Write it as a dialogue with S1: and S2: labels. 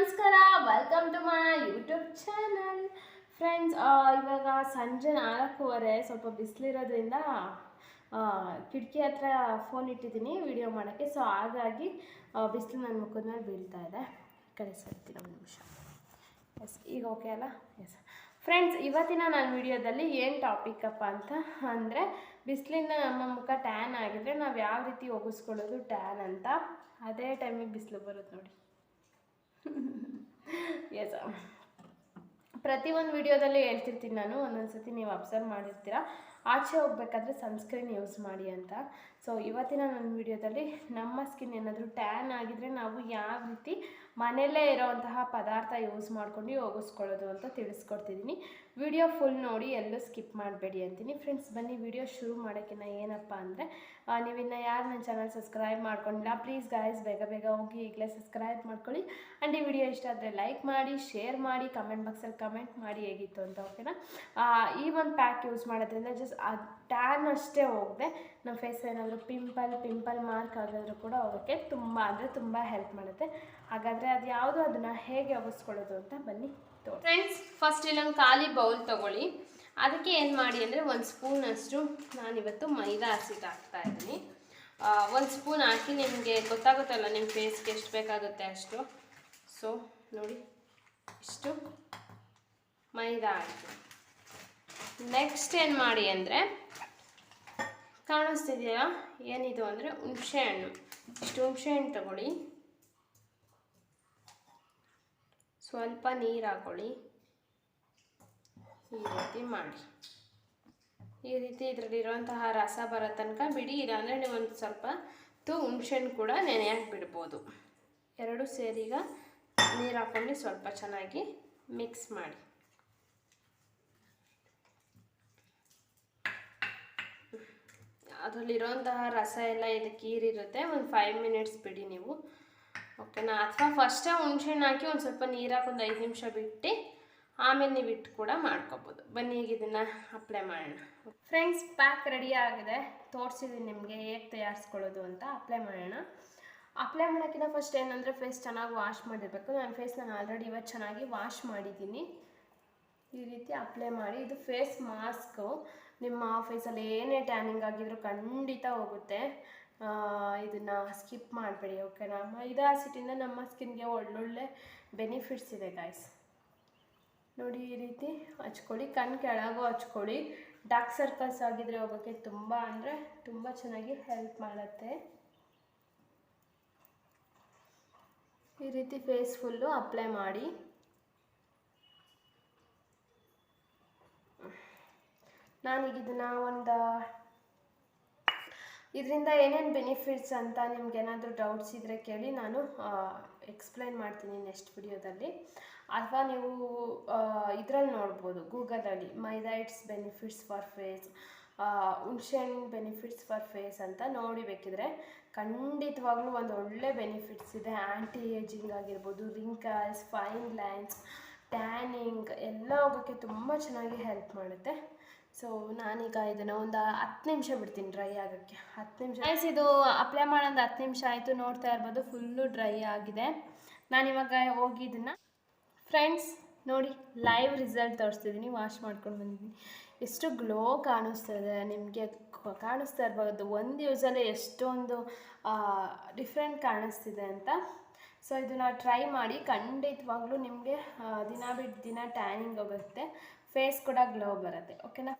S1: ನಮಸ್ಕಾರ welcome to my YouTube channel friends ಇವಾಗ ಸಂಜೆ ನಾಲ್ಕೂವರೆ, ಸ್ವಲ್ಪ ಬಿಸಿಲಿರೋದ್ರಿಂದ ಕಿಟಕಿ ಹತ್ರ ಫೋನ್ ಇಟ್ಟಿದ್ದೀನಿ ವಿಡಿಯೋ ಮಾಡೋಕ್ಕೆ. ಸೊ ಹಾಗಾಗಿ ಬಿಸಿಲು ನನ್ನ ಮುಖದ ಮೇಲೆ ಬೀಳ್ತಾ ಇದೆ. ಕಡೆ ಒಂದು ನಿಮಿಷ. ಎಸ್ ಈಗ ಓಕೆ ಅಲ್ಲ? ಎಸ್ ಫ್ರೆಂಡ್ಸ್ ಇವತ್ತಿನ ನನ್ನ ವಿಡಿಯೋದಲ್ಲಿ ಏನು ಟಾಪಿಕ್ ಅಪ್ಪ ಅಂತ ಅಂದರೆ ಬಿಸಿಲಿಂದ ನಮ್ಮ ಮುಖ ಟ್ಯಾನ್ ಆಗಿದ್ರೆ ನಾವು ಯಾವ ರೀತಿ ಒಗಿಸ್ಕೊಳ್ಳೋದು ಟ್ಯಾನ್ ಅಂತ. ಅದೇ ಟೈಮಿಗೆ ಬಿಸಿಲು ಬರುತ್ತೆ ನೋಡಿ. ಎಸ್ ಪ್ರತಿಯೊಂದು ವಿಡಿಯೋದಲ್ಲೂ ಹೇಳ್ತಿರ್ತೀನಿ ನಾನು. ಒಂದೊಂದು ಸತಿ ನೀವು ಅಬ್ಸರ್ವ್ ಮಾಡಿರ್ತೀರ. ಆಚೆ ಹೋಗ್ಬೇಕಾದ್ರೆ ಸನ್ಸ್ಕ್ರೀನ್ ಯೂಸ್ ಮಾಡಿ ಅಂತ. ಸೊ ಇವತ್ತಿನ ನನ್ನ ವಿಡಿಯೋದಲ್ಲಿ ನಮ್ಮ ಸ್ಕಿನ್ ಏನಾದರೂ ಟ್ಯಾನ್ ಆಗಿದ್ರೆ ನಾವು ಯಾವ ರೀತಿ ಮನೆಯಲ್ಲೇ ಇರೋವಂತಹ ಪದಾರ್ಥ ಯೂಸ್ ಮಾಡ್ಕೊಂಡು ಹೋಗಿಸ್ಕೊಳ್ಳೋದು ಅಂತ ತಿಳಿಸ್ಕೊಡ್ತಿದ್ದೀನಿ. ವಿಡಿಯೋ ಫುಲ್ ನೋಡಿ ಎಲ್ಲೂ ಸ್ಕಿಪ್ ಮಾಡಬೇಡಿ ಅಂತೀನಿ. ಫ್ರೆಂಡ್ಸ್, ಬನ್ನಿ ವಿಡಿಯೋ ಶುರು ಮಾಡೋಕ್ಕಿಂತ ಏನಪ್ಪ ಅಂದರೆ ನೀವಿನ್ನು ಯಾರು ನನ್ನ ಚಾನಲ್ ಸಬ್ಸ್ಕ್ರೈಬ್ ಮಾಡ್ಕೊಂಡಿಲ್ಲ, ಪ್ಲೀಸ್ ಗಾಯಸ್ ಬೇಗ ಬೇಗ ಹೋಗಿ ಈಗಲೇ ಸಬ್ಸ್ಕ್ರೈಬ್ ಮಾಡ್ಕೊಳ್ಳಿ. ಆ್ಯಂಡ್ ಈ ವಿಡಿಯೋ ಇಷ್ಟ ಆದರೆ ಲೈಕ್ ಮಾಡಿ, ಶೇರ್ ಮಾಡಿ, ಕಮೆಂಟ್ ಬಾಕ್ಸಲ್ಲಿ ಕಮೆಂಟ್ ಮಾಡಿ ಹೇಗಿತ್ತು ಅಂತ, ಓಕೆನಾ? ಈ ಒಂದು ಪ್ಯಾಕ್ ಯೂಸ್ ಮಾಡೋದ್ರಿಂದ ಜಸ್ಟ್ ಅದು ಟ್ಯಾನ್ ಅಷ್ಟೇ ಹೋಗದೆ. ನಮ್ಮ ಫೇಸ್ ಏನಾದರೂ ಪಿಂಪಲ್ ಪಿಂಪಲ್ ಮಾರ್ಕ್ ಆಗಿದ್ರು ಕೂಡ ಹೋಗೋಕ್ಕೆ ತುಂಬ, ಅಂದರೆ ತುಂಬ ಹೆಲ್ಪ್ ಮಾಡುತ್ತೆ. ಹಾಗಾದರೆ ಅದು ಯಾವುದು ಅದನ್ನು ಹೇಗೆ ಒಗಿಸ್ಕೊಳ್ಳೋದು ಅಂತ ಬನ್ನಿ ಫ್ರೆಂಡ್ಸ್ ಫಸ್ಟ್ ಇಲ್ಲೊಂದು ಖಾಲಿ ಬೌಲ್ ತೊಗೊಳ್ಳಿ. ಅದಕ್ಕೆ ಏನು ಮಾಡಿ ಅಂದರೆ ಒಂದು ಸ್ಪೂನಷ್ಟು ನಾನಿವತ್ತು ಮೈದಾ ಹಸಿಟ್ಟು ಹಾಕ್ತಾ ಇದ್ದೀನಿ. ಒಂದು ಸ್ಪೂನ್ ಹಾಕಿ ನಿಮಗೆ ಗೊತ್ತಾಗುತ್ತಲ್ಲ ನಿಮ್ಮ ಫೇಸ್ಗೆ ಎಷ್ಟು ಬೇಕಾಗುತ್ತೆ ಅಷ್ಟು. ಸೊ ನೋಡಿ, ಇಷ್ಟು ಮೈದಾ ಹಾಕಿ ನೆಕ್ಸ್ಟ್ ಏನು ಮಾಡಿ ಅಂದರೆ ಕಾಣಿಸ್ತಿದೆಯಾ? ಏನಿದು ಅಂದರೆ ಹುಣಸೆ ಹಣ್ಣು. ಇಷ್ಟು ಹುಣಸೆ ಹಣ್ಣು ತಗೊಳ್ಳಿ. ಸ್ವಲ್ಪ ನೀರು ಹಾಕೊಳ್ಳಿ. ಈ ರೀತಿ ಮಾಡಿ. ಈ ರೀತಿ ಇದರಲ್ಲಿರುವಂತಹ ರಸ ಬರೋ ತನಕ ಬಿಡಿ. ಇಲ್ಲಾಂದರೆ ನೀವು ಒಂದು ಸ್ವಲ್ಪ ತು ಹುಣಸೆಹಣ್ಣು ಕೂಡ ನೆನೆ ಬಿಡ್ಬೋದು. ಎರಡು ಸೇರಿಗ ನೀರು ಹಾಕೊಂಡು ಸ್ವಲ್ಪ ಚೆನ್ನಾಗಿ ಮಿಕ್ಸ್ ಮಾಡಿ. ಅದರಲ್ಲಿರೋಂತಹ ರಸ ಎಲ್ಲ ಇದಕ್ಕೆ ಹೀರಿರುತ್ತೆ ಒಂದು ಫೈವ್ ಮಿನಿಟ್ಸ್ ಬಿಡಿ ನೀವು. ಓಕೆನಾ ಅಥವಾ ಫಸ್ಟೇ ಹುಣ್ಸೆಹಣ್ಣು ಹಾಕಿ ಒಂದು ಸ್ವಲ್ಪ ನೀರು ಹಾಕಿ ಒಂದು ಐದು ನಿಮಿಷ ಬಿಟ್ಟು ಆಮೇಲೆ ನೀವು ಇಟ್ಟು ಕೂಡ ಮಾಡ್ಕೊಬೋದು. ಬನ್ನಿ ಈಗ ಇದನ್ನು ಅಪ್ಲೈ ಮಾಡೋಣ. ಫ್ರೆಂಡ್ಸ್ ಪ್ಯಾಕ್ ರೆಡಿ ಆಗಿದೆ. ತೋರಿಸಿದ್ದೀನಿ ನಿಮಗೆ ಹೇಗೆ ತಯಾರಿಸ್ಕೊಳ್ಳೋದು ಅಂತ. ಅಪ್ಲೈ ಮಾಡೋಣ. ಅಪ್ಲೈ ಮಾಡೋಕ್ಕಿಂತ ಫಸ್ಟ್ ಏನಂದರೆ ಫೇಸ್ ಚೆನ್ನಾಗಿ ವಾಶ್ ಮಾಡಿರಬೇಕು. ನನ್ನ ಫೇಸ್ ನಾನು ಆಲ್ರೆಡಿ ಇವತ್ತು ಚೆನ್ನಾಗಿ ವಾಶ್ ಮಾಡಿದ್ದೀನಿ. ಈ ರೀತಿ ಅಪ್ಲೈ ಮಾಡಿ, ಇದು ಫೇಸ್ ಮಾಸ್ಕು ನಿಮ್ಮ ಫೇಸಲ್ಲಿ ಏನೇ ಟ್ಯಾನಿಂಗ್ ಆಗಿದ್ರೂ ಖಂಡಿತ ಹೋಗುತ್ತೆ. ಇದನ್ನು ಸ್ಕಿಪ್ ಮಾಡಬೇಡಿ ಓಕೆನಾ ಇದು ಆಸಿಟಿಂದ ನಮ್ಮ ಸ್ಕಿನ್ಗೆ ಒಳ್ಳೊಳ್ಳೆ ಬೆನಿಫಿಟ್ಸ್ ಇದೆ ಗಾಯ್ಸ್ ನೋಡಿ ಈ ರೀತಿ ಹಚ್ಕೊಳ್ಳಿ ಕಣ್ಣು ಕೆಳಗೂ ಹಚ್ಕೊಳ್ಳಿ. ಡಾರ್ಕ್ ಸರ್ಕಲ್ಸ್ ಆಗಿದ್ರೆ ಹೋಗೋಕ್ಕೆ ತುಂಬ ಅಂದರೆ ತುಂಬ ಚೆನ್ನಾಗಿ ಹೆಲ್ಪ್ ಮಾಡುತ್ತೆ. ಈ ರೀತಿ ಫೇಸ್ ಫುಲ್ಲು ಅಪ್ಲೈ ಮಾಡಿ. ನಾನೀಗ ಇದನ್ನು ಒಂದು ಇದರಿಂದ ಏನೇನು ಬೆನಿಫಿಟ್ಸ್ ಅಂತ ನಿಮ್ಗೆ ಏನಾದರೂ ಡೌಟ್ಸ್ ಇದ್ದರೆ ಕೇಳಿ ನಾನು ಎಕ್ಸ್ಪ್ಲೈನ್ ಮಾಡ್ತೀನಿ ನೆಕ್ಸ್ಟ್ ವಿಡಿಯೋದಲ್ಲಿ ಅಥವಾ ನೀವು ಇದರಲ್ಲಿ ನೋಡ್ಬೋದು, ಗೂಗಲಲ್ಲಿ ಮೈದೈಟ್ಸ್ ಬೆನಿಫಿಟ್ಸ್ ಫಾರ್ ಫೇಸ್ ಹುಣ್ಸೆಹಣ್ಣು ಬೆನಿಫಿಟ್ಸ್ ಫಾರ್ ಫೇಸ್ ಅಂತ ನೋಡಿ ಬೇಕಿದ್ರೆ ಖಂಡಿತವಾಗ್ಲೂ ಒಂದು ಒಳ್ಳೆ ಬೆನಿಫಿಟ್ಸ್ ಇದೆ. ಆ್ಯಂಟಿ ಏಜಿಂಗ್ ಆಗಿರ್ಬೋದು ರಿಂಕಲ್ಸ್ ಫೈನ್ ಲೈನ್ಸ್ ಟ್ಯಾನಿಂಗ್ ಎಲ್ಲ ಹೋಗೋಕ್ಕೆ ತುಂಬ ಚೆನ್ನಾಗಿ ಹೆಲ್ಪ್ ಮಾಡುತ್ತೆ. ಸೊ ನಾನೀಗ ಇದನ್ನು ಒಂದು ಹತ್ತು ನಿಮಿಷ ಬಿಡ್ತೀನಿ ಡ್ರೈ ಆಗೋಕ್ಕೆ. ಹತ್ತು ನಿಮಿಷ. ಐಸ್ ಇದು ಅಪ್ಲೈ ಮಾಡೋದು ಹತ್ತು ನಿಮಿಷ ಆಯಿತು. ನೋಡ್ತಾ ಇರ್ಬೋದು ಫುಲ್ಲು ಡ್ರೈ ಆಗಿದೆ. ನಾನಿವಾಗ ಹೋಗಿ ಇದನ್ನು ಫ್ರೆಂಡ್ಸ್ ನೋಡಿ ಲೈವ್ ರಿಸಲ್ಟ್ ತೋರಿಸ್ತಿದ್ದೀನಿ ವಾಶ್ ಮಾಡ್ಕೊಂಡು ಬಂದಿದ್ದೀನಿ ಎಷ್ಟು ಗ್ಲೋ ಕಾಣಿಸ್ತದೆ ನಿಮಗೆ ಕಾಣಿಸ್ತಾ ಇರ್ಬೋದು. ಒಂದು ಯೂಸಲ್ಲೇ ಎಷ್ಟೊಂದು ಡಿಫ್ರೆಂಟ್ ಕಾಣಿಸ್ತಿದೆ ಅಂತ. ಸೊ ಇದನ್ನು ಟ್ರೈ ಮಾಡಿ, ಖಂಡಿತವಾಗ್ಲೂ ನಿಮಗೆ ದಿನ ಬಿಟ್ಟು ದಿನ ಟ್ಯಾನಿಂಗ್ ಹೋಗುತ್ತೆ. ಫೇಸ್ ಕೂಡ ಗ್ಲೋ ಬರುತ್ತೆ ಓಕೆನಾ